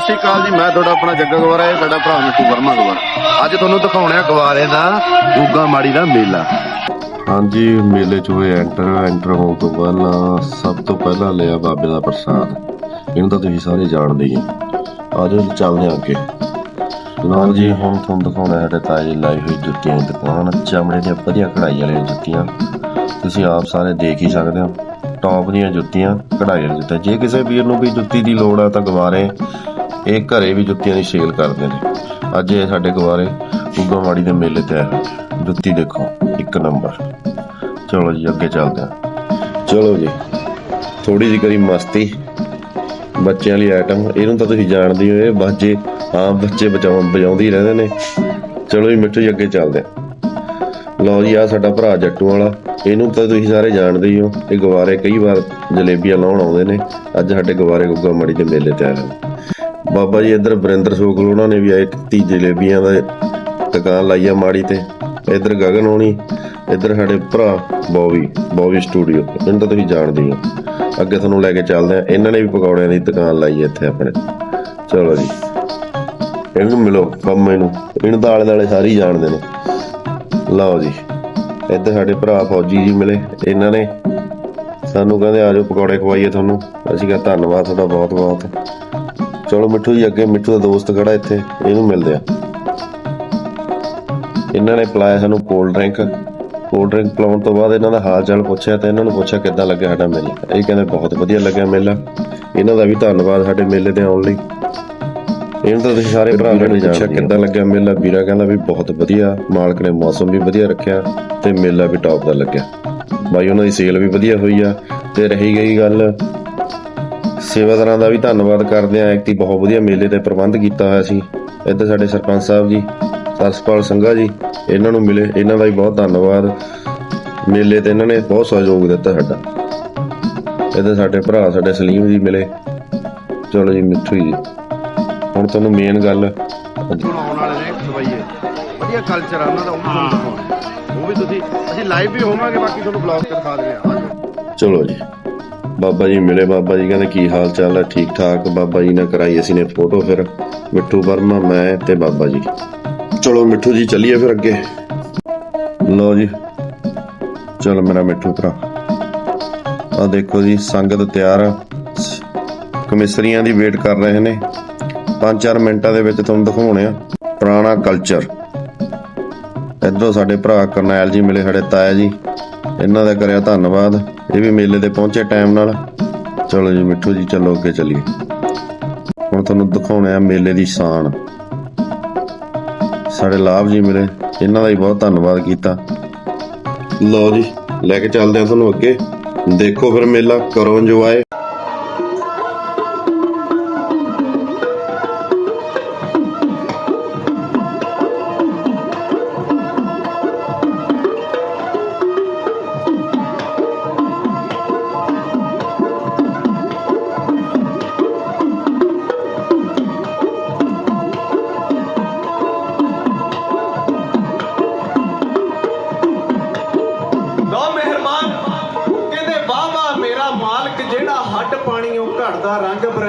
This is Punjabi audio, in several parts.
ਸਤਿ ਸ਼੍ਰੀ ਅਕਾਲ ਜੀ, ਮੈਂ ਤੁਹਾਡਾ ਆਪਣਾ ਜੱਗਾ ਗਵਾਰਾ ਹੈ, ਸਾਡਾ ਭਰਾ ਮਿੱਟੂ ਵਰਮਾ ਗਵਾਰਾ। ਅੱਜ ਤੁਹਾਨੂੰ ਦਿਖਾਉਣਾ ਗਵਾਰੇ ਦਾ ਗੁੱਗਾ ਮਾੜੀ ਦਾ ਮੇਲਾ। ਹਾਂਜੀ, ਮੇਲੇ 'ਚ ਹੋਏ ਐਂਟਰ ਐਂਟਰ ਹੋਣ ਤੋਂ ਪਹਿਲਾਂ ਸਭ ਤੋਂ ਪਹਿਲਾਂ ਲਿਆ ਬਾਬੇ ਦਾ ਪ੍ਰਸਾਦ। ਇਹਨੂੰ ਤਾਂ ਤੁਸੀਂ ਸਾਰੇ ਜਾਣਦੇ ਹੀ ਹੋ। ਆਜੋ ਚੱਲਦੇ ਹਾਂ ਅੱਗੇ। ਲਓ ਜੀ, ਹੁਣ ਤੁਹਾਨੂੰ ਦਿਖਾਉਣਾ ਸਾਡੇ ਤਾਜੀ ਲਾਈ ਹੋਈ ਜੁੱਤੀਆਂ ਦੀ ਦੁਕਾਨ। ਚਮੜੇ ਦੀਆਂ ਵਧੀਆ ਕਢਾਈ ਵਾਲੀਆਂ ਜੁੱਤੀਆਂ। ਤੁਸੀਂ ਆਪ ਸਾਰੇ ਦੇਖ ਹੀ ਸਕਦੇ ਹੋ। ਟੌਪ ਦੀਆਂ ਜੁੱਤੀਆਂ, ਕਢਾਈ ਵਾਲੀਆਂ ਜੁੱਤੀਆਂ। ਜੇ ਕਿਸੇ ਵੀਰ ਨੂੰ ਵੀ ਜੁੱਤੀ ਦੀ ਲੋੜ ਆ ਤਾਂ ਗਵਾਰੇ ਇਹ ਘਰੇ ਵੀ ਜੁੱਤੀਆਂ ਦੀ ਸੇਲ ਕਰਦੇ ਨੇ। ਅੱਜ ਇਹ ਸਾਡੇ ਗਵਾਰੇ ਗੁੱਗਾਮਾੜੀ ਦੇ ਮੇਲੇ ਤੇ ਆਏ। ਜੁੱਤੀ ਦੇਖੋ, ਇੱਕ ਨੰਬਰ ਚਲੋ ਜੀ, ਅੱਗੇ ਚੱਲਦੇ ਹਾਂ। ਚਲੋ ਜੀ ਥੋੜੀ ਜਿਹੀ ਕਰੀ ਮਸਤੀ। ਬੱਚਿਆਂ ਲਈ ਆਈਟਮ ਇਹਨੂੰ ਤਾਂ ਤੁਸੀਂ ਜਾਣਦੇ ਹੋ ਇਹ ਬਾਜੇ ਹਾਂ ਬੱਚੇ ਬਚਾਉਂ ਵਜਾਉਂਦੇ ਹੀ ਰਹਿੰਦੇ ਨੇ। ਚਲੋ ਜੀ, ਮਿੱਠੂ ਜੀ, ਅੱਗੇ ਚੱਲਦੇ ਹਾਂ। ਲਓ ਜੀ ਆ ਸਾਡਾ ਭਰਾ ਜੱਟੂ ਵਾਲਾ, ਇਹਨੂੰ ਤਾਂ ਤੁਸੀਂ ਸਾਰੇ ਜਾਣਦੇ ਹੀ ਹੋ, ਇਹ ਗਵਾਰੇ ਕਈ ਵਾਰ ਜਲੇਬੀਆਂ ਲਾਉਣ ਆਉਂਦੇ ਨੇ। ਅੱਜ ਸਾਡੇ ਗਵਾਰੇ ਗੁੱਗਾ ਮਾੜੀ ਦੇ ਮੇਲੇ ਤੇ ਆਏ ਹਨ ਬਾਬਾ ਜੀ ਇੱਧਰ ਬਰਿੰਦਰ ਸੋਕਲ ਉਹਨਾਂ ਨੇ ਵੀ ਆਏ ਤੀ ਜਲੇਬੀਆਂ ਦਾ ਦੁਕਾਨ ਲਾਈ ਆ ਮਾੜੀ ਤੇ। ਇੱਧਰ ਗਗਨ ਹੋਣੀ, ਇੱਧਰ ਸਾਡੇ ਭਰਾ ਬੌਬੀ ਬੌਬੀ ਸਟੂਡੀਓ ਇਹਨਾਂ ਤਾਂ ਤੁਸੀਂ ਜਾਣਦੇ ਹੀ ਹੋ। ਅੱਗੇ ਤੁਹਾਨੂੰ ਲੈ ਕੇ ਚੱਲਦੇ ਆ ਇਹਨਾਂ ਨੇ ਵੀ ਪਕੌੜਿਆਂ ਦੀ ਦੁਕਾਨ ਲਾਈ ਇੱਥੇ ਆਪਣੇ। ਚਲੋ ਜੀ। ਇਹਨੂੰ ਮਿਲੋ ਪੰਮੇ ਨੂੰ ਇਹਨੂੰ ਤਾਂ ਆਲੇ ਦੁਆਲੇ ਸਾਰੇ ਜਾਣਦੇ ਨੇ। ਲਓ ਜੀ। ਇੱਧਰ ਸਾਡੇ ਭਰਾ ਫੌਜੀ ਜੀ ਮਿਲੇ। ਇਹਨਾਂ ਨੇ ਸਾਨੂੰ ਕਹਿੰਦੇ ਆਜੋ ਪਕੌੜੇ ਖਵਾਈਏ ਤੁਹਾਨੂੰ। ਅਸੀਂ ਕਿਹਾ ਧੰਨਵਾਦ ਤੁਹਾਡਾ ਬਹੁਤ ਬਹੁਤ ਚਲੋ ਮਿੱਠੂ ਜੀ ਅੱਗੇ ਮਿੱਠੂ ਦਾ ਦੋਸਤ ਖੜਾ ਇੱਥੇ ਇਹਨੂੰ ਮਿਲਦੇ ਆ। ਇਹਨਾਂ ਨੇ ਪਿਲਾਇਆ ਸਾਨੂੰ ਕੋਲਡ ਡਰਿੰਕ ਕੋਲਡ ਡਰਿੰਕ ਪਿਲਾਉਣ ਤੋਂ ਬਾਅਦ ਇਹਨਾਂ ਦਾ ਹਾਲ ਚਾਲ ਪੁੱਛਿਆ ਤੇ ਇਹਨਾਂ ਨੂੰ ਪੁੱਛਿਆ ਕਿੱਦਾਂ ਲੱਗਿਆ ਸਾਡਾ ਮੇਲਾ। ਇਹ ਕਹਿੰਦੇ ਬਹੁਤ ਵਧੀਆ ਲੱਗਿਆ ਮੇਲਾ। ਇਹਨਾਂ ਦਾ ਵੀ ਧੰਨਵਾਦ ਸਾਡੇ ਮੇਲੇ ਤੇ ਆਉਣ ਲਈ। ਇਹਨੂੰ ਤਾਂ ਤੁਸੀਂ ਸਾਰੇ ਭਰਾ ਨੇ ਪੁੱਛਿਆ ਕਿੱਦਾਂ ਲੱਗਿਆ ਮੇਲਾ? ਵੀਰਾ ਕਹਿੰਦਾ ਵੀ ਬਹੁਤ ਵਧੀਆ। ਮਾਲਕ ਨੇ ਮੌਸਮ ਵੀ ਵਧੀਆ ਰੱਖਿਆ ਤੇ ਮੇਲਾ ਵੀ ਟੌਪ ਦਾ ਲੱਗਿਆ। ਬਾਈ ਉਹਨਾਂ ਦੀ ਸੇਲ ਵੀ ਵਧੀਆ ਹੋਈ ਆ ਤੇ ਰਹੀ ਗਈ ਗੱਲ। ਸੇਵਾਦਾਰਾਂ ਦਾ ਵੀ ਧੰਨਵਾਦ ਕਰਦੇ ਆ ਐਕਟੀ ਬਹੁਤ ਵਧੀਆ ਮੇਲੇ ਤੇ ਪ੍ਰਬੰਧ ਕੀਤਾ ਹੋਇਆ ਸੀ। ਇੱਧਰ ਸਾਡੇ ਸਰਪੰਚ ਸਾਹਿਬ ਜੀ ਸਰਸਪਾਲ ਸੰਘਾ ਜੀ ਇਹਨਾਂ ਨੂੰ ਮਿਲੇ। ਇਹਨਾਂ ਦਾ ਵੀ ਬਹੁਤ ਧੰਨਵਾਦ। ਮੇਲੇ ਤੇ ਇਹਨਾਂ ਨੇ ਬਹੁਤ ਸਹਿਯੋਗ ਦਿੱਤਾ ਸਾਡਾ। ਇੱਧਰ ਸਾਡੇ ਭਰਾ ਸਾਡੇ ਸਲੀਮ ਜੀ ਮਿਲੇ। ਚਲੋ ਜੀ ਮਿੱਠੂ ਜੀ। ਹੁਣ ਤੁਹਾਨੂੰ ਮੇਨ ਗੱਲ ਬਣਾਉਣ ਵਾਲੇ ਨੇ ਸਵਈਏ ਵਧੀਆ ਕਲਚਰ ਆ ਉਹਨਾਂ ਦਾ ਉਹ ਵੀ ਤੁਹਾਨੂੰ ਦਿਖਾਉਣਾ ਉਹ ਵੀ ਤੁਸੀਂ ਅਸੀਂ ਲਾਈਵ ਵੀ ਹੋਵਾਂਗੇ ਬਾਕੀ ਤੁਹਾਨੂੰ ਬਲੌਗ ਤੇ ਦਿਖਾ ਦਿੰਦੇ ਆ ਚਲੋ ਜੀ। ਬਾਬਾ ਜੀ ਮਿਲੇ, ਬਾਬਾ ਜੀ ਕਹਿੰਦੇ ਕੀ ਹਾਲ ਚਾਲ ਹੈ? ਠੀਕ ਠਾਕ। ਬਾਬਾ ਜੀ ਨੇ ਕਰਾਈ ਅਸੀਂ ਨੇ ਫੋਟੋ ਫਿਰ। ਮਿੱਠੂ ਵਰਮਾ, ਮੈਂ ਤੇ ਬਾਬਾ ਜੀ। ਚਲੋ ਮਿੱਠੂ ਜੀ ਚੱਲੀਏ ਫਿਰ ਅੱਗੇ। ਲਓ ਜੀ। ਚਲੋ ਮੇਰਾ ਮਿੱਠੂ ਭਰਾ। ਆ ਦੇਖੋ ਜੀ, ਸੰਗਤ ਤਿਆਰ। ਆ ਕਮਿਸਰੀਆਂ ਦੀ ਵੇਟ ਕਰ ਰਹੇ ਨੇ। 5-4 ਮਿੰਟਾਂ ਦੇ ਵਿੱਚ ਤੁਹਾਨੂੰ ਦਿਖਾਉਣੇ ਆ। ਪੁਰਾਣਾ ਕਲਚਰ ਇੱਧਰੋਂ ਸਾਡੇ ਭਰਾ ਕਰਨੈਲ ਜੀ ਮਿਲੇ, ਸਾਡੇ ਤਾਇਆ ਜੀ। ਇਹਨਾਂ ਦਾ ਕਰਿਆ ਧੰਨਵਾਦ। ਇਹ ਵੀ ਮੇਲੇ ਤੇ ਪਹੁੰਚੇ ਟਾਈਮ ਨਾਲ। ਚਲੋ ਜੀ ਮਿੱਠੂ ਜੀ, ਚਲੋ ਅੱਗੇ ਚੱਲੀਏ। ਹੁਣ ਤੁਹਾਨੂੰ ਦਿਖਾਉਣਾ ਆ ਮੇਲੇ ਦੀ ਸ਼ਾਨ। ਸਾਡੇ ਲਾਭ ਜੀ ਮੇਰੇ ਇਹਨਾਂ ਦਾ ਹੀ ਬਹੁਤ ਧੰਨਵਾਦ ਕੀਤਾ। ਲਓ ਜੀ, ਲੈ ਕੇ ਚੱਲਦੇ ਆ ਤੁਹਾਨੂੰ ਅੱਗੇ। ਦੇਖੋ ਫਿਰ ਮੇਲਾ, ਕਰੋ ਇੰਜੋਏ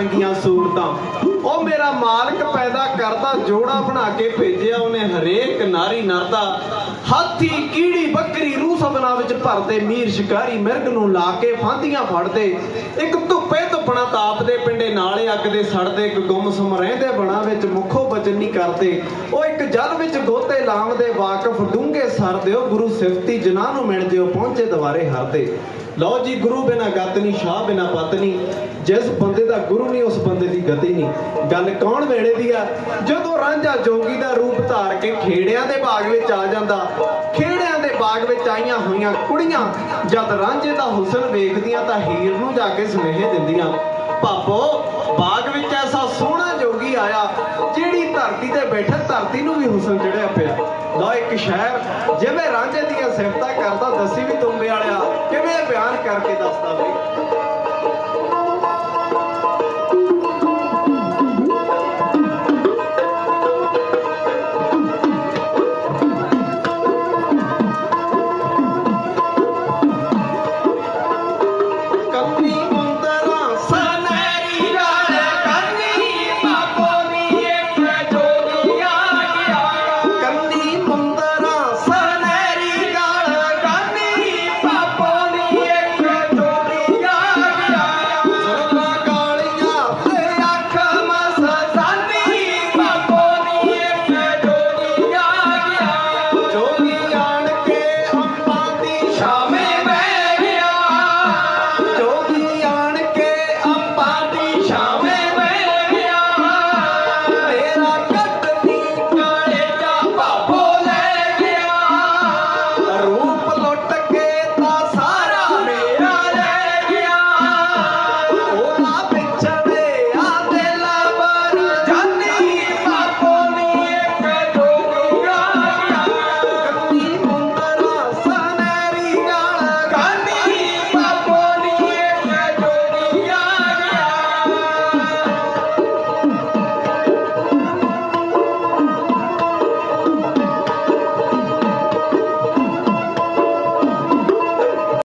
ਰੰਗ ਸੂਰਤਾਂ ਉਹ ਮੇਰਾ ਮਾਲਕ ਪੈਦਾ ਕਰਦਾ, ਜੋੜਾ ਬਣਾ ਕੇ ਭੇਜਿਆ ਉਹਨੇ ਹਰੇਕ ਨਾਰੀ ਨਰਦਾ। ਹਾਥੀ, ਕੀੜੀ, ਬੱਕਰੀ, ਰੂਹ ਸਭਨਾ ਵਿੱਚ ਭਰਦੇ ਮੀਰ ਸ਼ਿਕਾਰੀ ਮਿਰਗ ਨੂੰ ਲਾ ਕੇ ਫਾਂਦੀਆਂ ਫੜਦੇ। ਇੱਕ ਧੁੱਪੇ ਧੁੱਪਣਾ ਤਾਪਦੇ ਪਿੰਡੇ ਨਾਲੇ ਅੱਗ ਦੇ ਸੜਦੇ ਇੱਕ ਗੁੰਮਸਮ ਰਹਿੰਦੇ ਬਣਾ ਵਿੱਚ ਮੁੱਖੋ ਬਚਨ ਨਹੀਂ ਕਰਦੇ। ਉਹ ਇੱਕ ਜਲ ਵਿੱਚ ਗੋਤੇ ਲਾਉਂਦੇ ਵਾਕਫ ਡੂੰਘੇ ਸਰ ਦਿਓ, ਗੁਰੂ ਸਿਫਤੀ ਜਿਨ੍ਹਾਂ ਨੂੰ ਮਿਲ ਜਿਓ ਪਹੁੰਚੇ ਦੁਆਰੇ ਹਰਦੇ। ਲਓ ਜੀ, ਗੁਰੂ ਬਿਨਾ ਗਤ ਨਹੀਂ ਸ਼ਾਹ ਬਿਨਾ ਪਤ ਨਹੀਂ ਜਿਸ ਬੰਦੇ ਦਾ ਗੁਰੂ ਨਹੀਂ ਉਸ ਬੰਦੇ ਦੀ ਗਤੀ ਨਹੀਂ ਗੱਲ ਕੌਣ ਵੇਲੇ ਦੀ ਆ? ਜਦੋਂ ਰਾਂਝਾ ਜੋਗੀ ਦਾ ਰੂਪ ਧਾਰ ਕੇ ਖੇੜਿਆਂ ਦੇ ਬਾਗ ਵਿੱਚ ਆ ਜਾਂਦਾ ਖੇੜਿਆਂ ਦੇ ਬਾਗ ਵਿੱਚ ਆਈਆਂ ਹੋਈਆਂ ਕੁੜੀਆਂ ਜਦ ਰਾਂਝੇ ਦਾ ਹੁਸਨ ਵੇਖਦੀਆਂ ਤਾਂ ਹੀਰ ਨੂੰ ਜਾ ਕੇ ਸੁਨੇਹੇ ਦਿੰਦੀਆਂ ਭਾਪੋ ਬਾਗ ਵਿੱਚ ਐਸਾ ਸੋਹਣਾ ਜੋਗੀ ਆਇਆ, ਜਿਹੜੀ ਧਰਤੀ ਤੇ ਬੈਠਾ ਧਰਤੀ ਨੂੰ ਵੀ ਹੁਸਨ ਚੜਿਆ ਪਿਆ। ਲਓ ਇੱਕ ਸ਼ਹਿਰ, ਜਿਵੇਂ ਰਾਂਝੇ ਦੀਆਂ ਸਿਫਤਾਂ ਕਰਦਾ, ਦੱਸੀ ਵੀ ਤੁੰਬੇ ਵਾਲਿਆ, ਕਿਵੇਂ ਬਿਆਨ ਕਰਕੇ ਦੱਸਦਾ ਬਈ Shabbat.